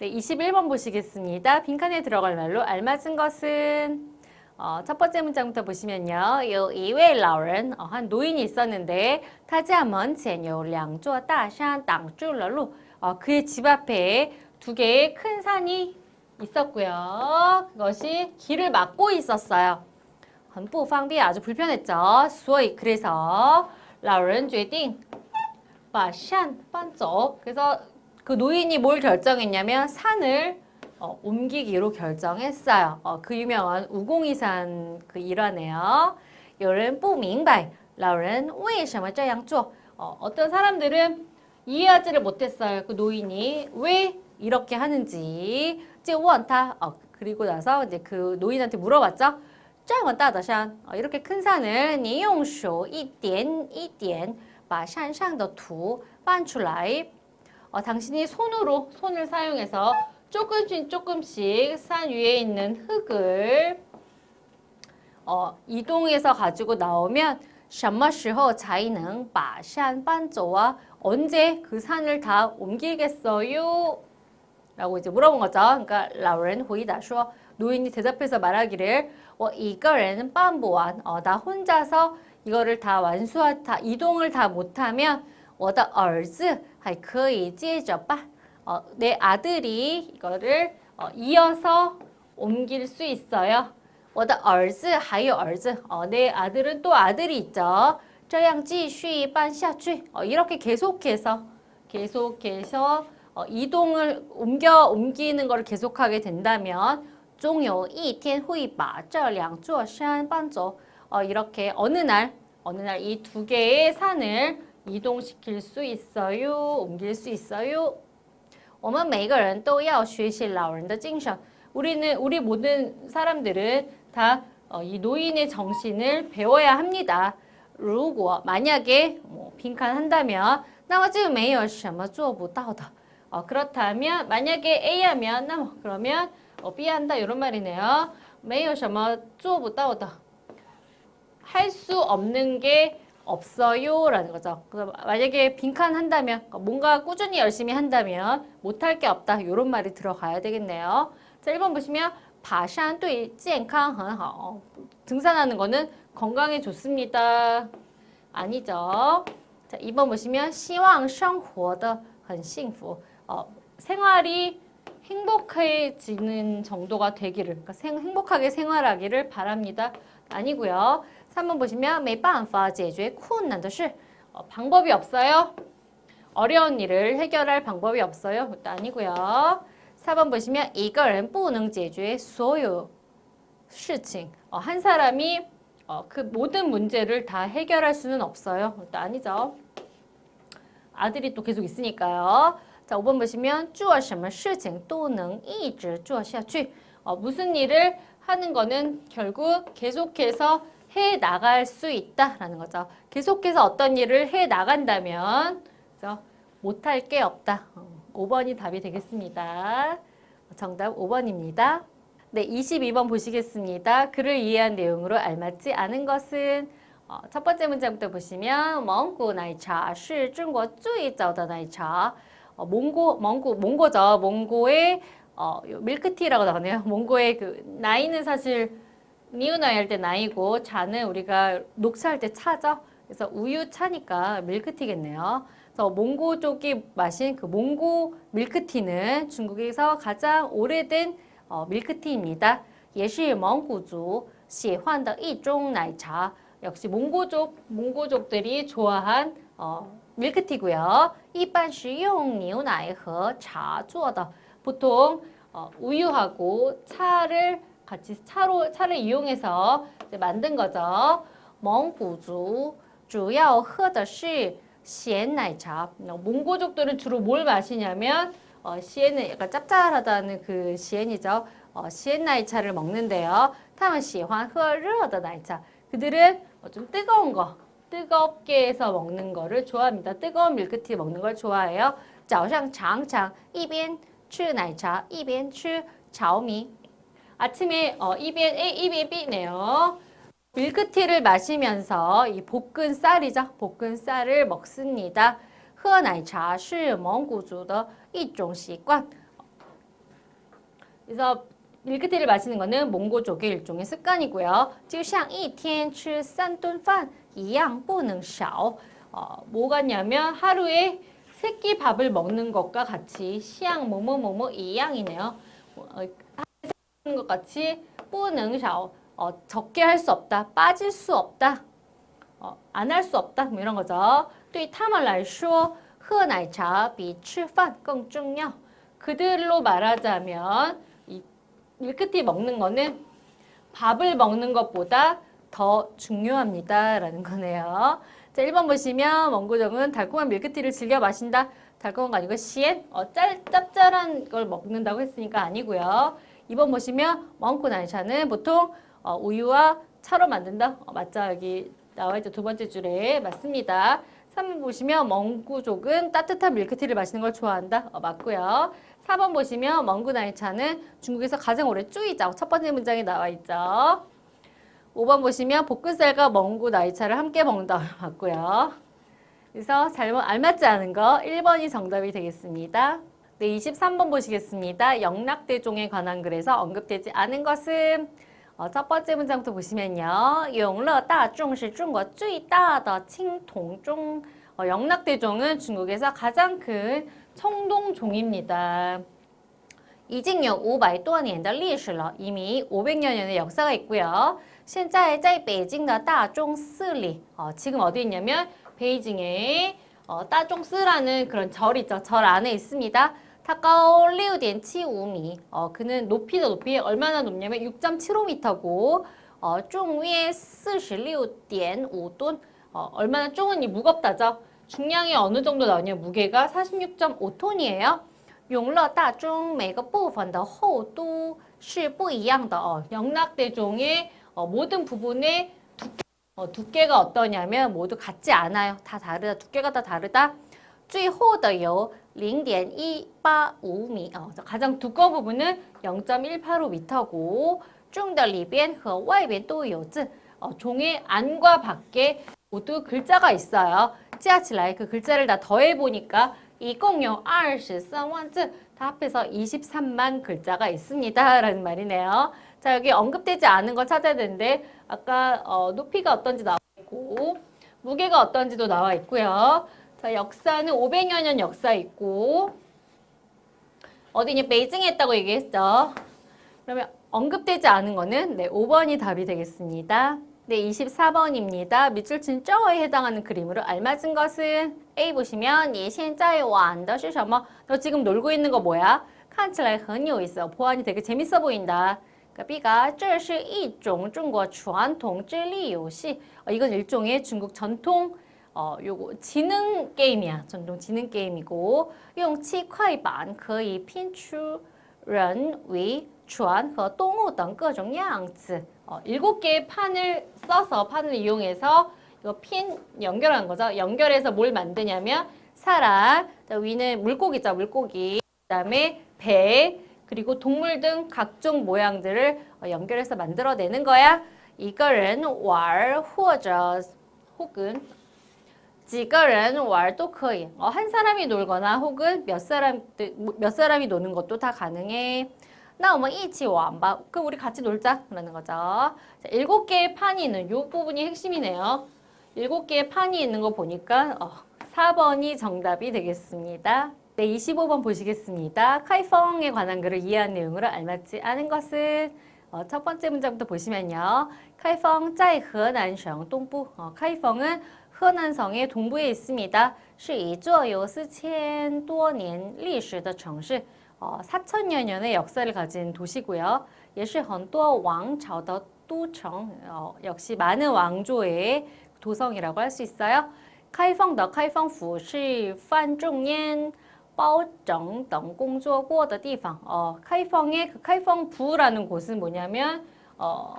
네, 21번 보시겠습니다. 빈칸에 들어갈 말로 알맞은 것은 어, 첫 번째 문장부터 보시면요. 有一位老人, 어, 한 노인이 있었는데 他家门前有两座大山挡住了路. 어, 그의 집 앞에 두 개의 큰 산이 있었고요. 그것이 길을 막고 있었어요. 很不方便 아주 불편했죠. 所以 그래서 老人决定把山搬走. 그래서 그 노인이 뭘 결정했냐면 산을 어, 옮기기로 결정했어요. 어, 그 유명한 우공이산 그 일화네요. 有人不明白老人为什么这样做. 어, 어떤 사람들은 이해하지를 못했어요. 그 노인이 왜 이렇게 하는지. 就问他. 어, 그리고 나서 이제 그 노인한테 물어봤죠. 这么大的山, 어, 이렇게 큰 산을 你用手一点一点把山上的土搬出来. 어, 당신이 손으로 손을 사용해서 조금씩 조금씩 산 위에 있는 흙을 어, 이동해서 가지고 나오면 什么时候才能把山搬走啊? 언제 그 산을 다 옮기겠어요? 라고 이제 물어본 거죠. 그러니까 老人回答说 노인이 대답해서 말하기를 我一个人搬不完. 어, 나 혼자서 이거를 다 완수하 다 이동을 다 못하면 我的儿子还可以接着办. 어, 내 아들이 이거를 어, 이어서 옮길 수 있어요. 我的儿子还有儿子. 어, 내 아들은 또 아들이 있죠. 这样继续办下去. 어, 이렇게 계속해서 계속해서 어, 이동을 옮겨 옮기는 걸 계속하게 된다면 终有一天会把这两座山搬走. 어, 이렇게 어느 날 어느 날 이 두 개의 산을 이동시킬 수 있어요. 옮길 수 있어요. 我们每个人都要学习老人的精神. 우리는 우리 모든 사람들은 다 어, 이 노인의 정신을 배워야 합니다. 如果 만약에 뭐 빈칸 한다면 那么就没有什么做不到的. 어, 그렇다면 만약에 A 하면 那么 그러면 어, B 한다 이런 말이네요. 没有什么做不到的. 할 수 없는 게 없어요라는 거죠. 그래서 만약에 빈칸 한다면 뭔가 꾸준히 열심히 한다면 못할 게 없다 이런 말이 들어가야 되겠네요. 자 1번 보시면 爬山对健康很好. 등산하는 거는 건강에 좋습니다. 아니죠. 자 2번 보시면 希望生活的很幸福. 어, 생활이 행복해지는 정도가 되기를 그러니까 생, 행복하게 생활하기를 바랍니다. 아니고요. 3번 보시면 没办法解决困难的事. 어, 방법이 없어요. 어려운 일을 해결할 방법이 없어요. 그것도 아니고요. 4번 보시면 一个人不能解决所有事情. 어, 한 사람이 어, 그 모든 문제를 다 해결할 수는 없어요. 그것도 아니죠. 아들이 또 계속 있으니까요. 자, 5번 보시면 做什么事情都能一直做下去. 어, 무슨 일을 하는 거는 결국 계속해서 해 나갈 수 있다라는 거죠. 계속해서 어떤 일을 해 나간다면 그래서 못할 게 없다. 어, 5번이 답이 되겠습니다. 정답 5번입니다. 네, 22번 보시겠습니다. 글을 이해한 내용으로 알맞지 않은 것은 어, 첫 번째 문제부터 보시면 멍구 나이차 시 중국 쭈이자오다 나이차 어, 몽고 멍구 몽고죠. 몽고의 어, 밀크티라고 나오네요. 몽고의 그 나이는 사실 미우나이 할 때 나이고 차는 우리가 녹차할 때 차죠. 그래서 우유 차니까 밀크티겠네요. 그래서 몽고 쪽이 마신 그 몽고 밀크티는 중국에서 가장 오래된 어, 밀크티입니다. 也是蒙古族喜欢的一种奶茶. 역시 몽고족 몽고족들이 좋아한 어, 밀크티고요. 一般是用牛奶和茶做的. 보통 어, 우유하고 차를 같이 차로 차를 이용해서 이제 만든 거죠. 蒙古族主要喝的是咸奶茶. 어, 몽고족들은 주로 뭘 마시냐면 어, 시엔은 약간 짭짤하다는 그 시엔이죠. 어, 시엔 나이차를 먹는데요. 他们喜欢喝热的奶茶. 그들은 어, 좀 뜨거운 거, 뜨겁게 해서 먹는 거를 좋아합니다. 뜨거운 밀크티 먹는 걸 좋아해요. 早上常常一边吃奶茶一边吃炒米. 아침에 어, 이边A, 이边B네요. 밀크티를 마시면서 이 볶은 쌀이죠. 볶은 쌀을 먹습니다. 喝奶茶是蒙古族的一种习惯. 그래서 밀크티를 마시는 거는 몽고족의 일종의 습관이고요. 就像一天吃三顿饭一样不能少. 어, 뭐 같냐면 하루에 세 끼 밥을 먹는 것과 같이 시양 뭐뭐뭐뭐 이양이네요. 어, 하루에 먹는 것 같이 不能少. 어, 적게 할 수 없다. 빠질 수 없다. 어, 안 할 수 없다. 뭐 이런 거죠. 对他们来说喝奶茶比吃饭更重要. 그들로 말하자면 이 밀크티 먹는 거는 밥을 먹는 것보다 더 중요합니다라는 거네요. 자, 1번 보시면 원고정은 달콤한 밀크티를 즐겨 마신다. 달콤한 거 아니고 시엔 어, 짤, 짭짤한 걸 먹는다고 했으니까 아니고요. 2번 보시면 날차는 보통 어, 우유와 차로 만든다. 어, 맞죠? 여기 나와 있죠. 두 번째 줄에 맞습니다. 3번 보시면 멍구족은 따뜻한 밀크티를 마시는 걸 좋아한다. 어, 맞고요. 4번 보시면 멍구 날차는 중국에서 가장 오래 쭈이자 첫 번째 문장에 나와 있죠. 5번 보시면 볶음쌀과 멍구 나이차를 함께 먹는다. 맞고요. 그래서 잘못 알맞지 않은 거 1번이 정답이 되겠습니다. 네, 23번 보시겠습니다. 영락대종에 관한 글에서 언급되지 않은 것은 어, 첫 번째 문장부터 보시면요. 永乐大众是中国最大的青铜钟. 어, 영락대종은 중국에서 가장 큰 청동종입니다. 已经有五百多年的历史了， 이미 500년의 역사가 있고요. 现在在北京的大钟寺里, 어, 지금 어디 있냐면 베이징에 어, 따종스라는 그런 절 있죠. 절 안에 있습니다. 타까오 6.75미. 어, 그는 높이도 높이 얼마나 높냐면 6.75m고 어, 쫑위에 46.5돈. 어, 얼마나 쫑은 이 무겁다죠. 중량이 어느 정도 나오냐 무게가 46.5톤이에요. 永乐大钟每个部分的厚度是不一样的. 어, 영락대종의 어, 모든 부분의 두께, 어, 두께가 어떠냐면 모두 같지 않아요. 다 다르다. 두께가 다 다르다. 最厚的有0.185米. 어, 가장 두꺼운 부분은 0.185m고 中的里边和外边都有字. 어, 종의 안과 밖에 모두 글자가 있어요. 加起来그 글자를 다 더해 보니까 一共有23万字. 다 합해서 23만 글자가 있습니다. 라는 말이네요. 자, 여기 언급되지 않은 거 찾아야 되는데 아까 어, 높이가 어떤지 나와 있고 무게가 어떤지도 나와 있고요. 자, 역사는 500여 년 역사 있고 어디니 베이징에 있다고 얘기했죠. 그러면 언급되지 않은 거는 네, 5번이 답이 되겠습니다. 네, 24번입니다. 밑줄 친 저어에 해당하는 그림으로 알맞은 것은 A 보시면 你现在玩的是什么? 너 지금 놀고 있는 거 뭐야? 看起来很有意思. 보안이 되게 재밌어 보인다. 그러니까 B가 这是一种中国传统智力游戏. 어, 이건 일종의 중국 전통 어, 요거 지능 게임이야. 전통 지능 게임이고 用七块板可以拼出人为船和动物等各种样子. 어, 일곱 개의 판을 써서 판을 이용해서 이거 핀 연결하는 거죠. 연결해서 뭘 만드냐면 사람, 자, 위는 물고기죠, 물고기. 그다음에 배, 그리고 동물 등 각종 모양들을 어, 연결해서 만들어내는 거야. 이거는 玩或者 혹은 지거는 월도 커이. 어, 한 사람이 놀거나 혹은 몇 사람 몇 사람이 노는 것도 다 가능해. 나 오마 이치 완바. 그럼 우리 같이 놀자. 그러는 거죠. 자, 일곱 개의 판이 있는 요 부분이 핵심이네요. 일곱 개의 판이 있는 거 보니까 어, 4번이 정답이 되겠습니다. 네, 25번 보시겠습니다. 카이펑에 관한 글을 이해한 내용으로 알맞지 않은 것은 어, 첫 번째 문장부터 보시면요. 카이펑 짜이 허난성 동부. 어, 카이펑은 河南省의 동부에 있습니다. 是一座有四千多年历史的城市. 어, 4천여 년의 역사를 가진 도시고요. 也是很多王朝的都城. 어, 역시 많은 왕조의 도성이라고 할 수 있어요. 开放的开放府是范仲淹包拯等工作过的地方. 어, 카이펑의 그 카이펑부라는 곳은 뭐냐면 어,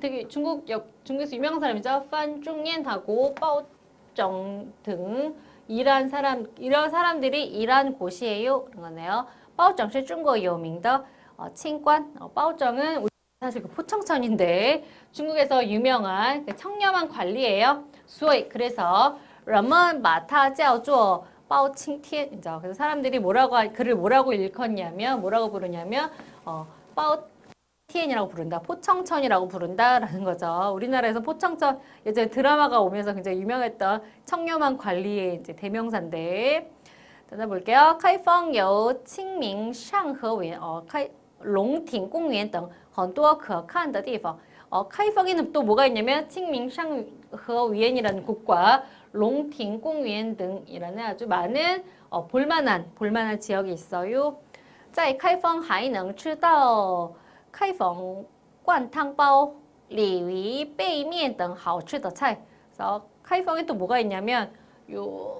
되게 중국 역 중국에서 유명한 사람이죠. 판중옌하고 바오 정 등 일한 사람 이런 사람들이 일한 곳이에요. 이거네요. 包拯是中国有名的 어, 칭관. 어, 包拯은 사실 그 포청천인데 중국에서 유명한 그 청렴한 관리예요. 수이 그래서 人们把它叫做 包青天. 이죠. 그래서 사람들이 뭐라고 할- 그를 뭐라고 일컫냐면 뭐라고 부르냐면 어, 빠 오 티엔이라고 부른다. 포청천이라고 부른다라는 거죠. 우리나라에서 포청천 예전에 드라마가 오면서 굉장히 유명했던 청렴한 관리의 이제 대명사인데 찾아볼게요. 开放有清明上河园哦开龙亭公园等很多可看的地方 어, 카이펑에는 또 뭐가 있냐면 칭밍샹허위엔이라는 곳과 롱팅 공위엔 등이라는 아주 많은 어, 볼만한 볼만한 지역이 있어요. 在开封还能吃到 开封灌汤包、鲤鱼背面等好吃的菜. 그래서 카이펑에 또 뭐가 있냐면 요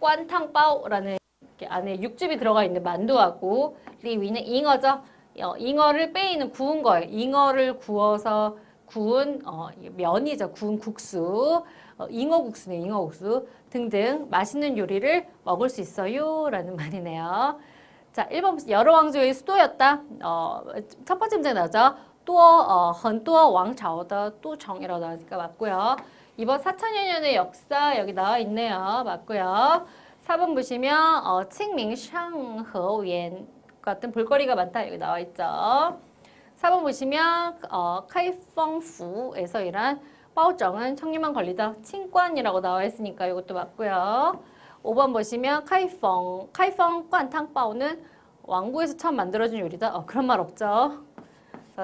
꽌탕바오라는 이렇게 안에 육즙이 들어가 있는 만두하고 리위는 잉어죠. 어, 잉어를 빼이는 구운 거예요. 잉어를 구워서 구운 어, 면이죠. 구운 국수, 어, 잉어 국수네, 잉어 국수 등등 맛있는 요리를 먹을 수 있어요라는 말이네요. 자, 1번 여러 왕조의 수도였다. 어, 첫 번째 문제 나오죠. 또, 어, 헌또 왕자오다 또 정이라고 나오니까 맞고요. 2번 4천여 년의 역사 여기 나와 있네요. 맞고요. 4번 보시면 어, 칭밍 샹허옌 같은 볼거리가 많다. 여기 나와 있죠. 4번 보시면 어, 카이펑푸에서 일한 빠오정은 청렴한 권리다. 칭관이라고 나와 있으니까 이것도 맞고요. 5번 보시면 카이펑 카이펑 꽌탕바오는 왕국에서 처음 만들어진 요리다. 어, 그런 말 없죠.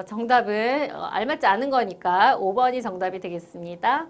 정답은 어, 알맞지 않은 거니까 5번이 정답이 되겠습니다.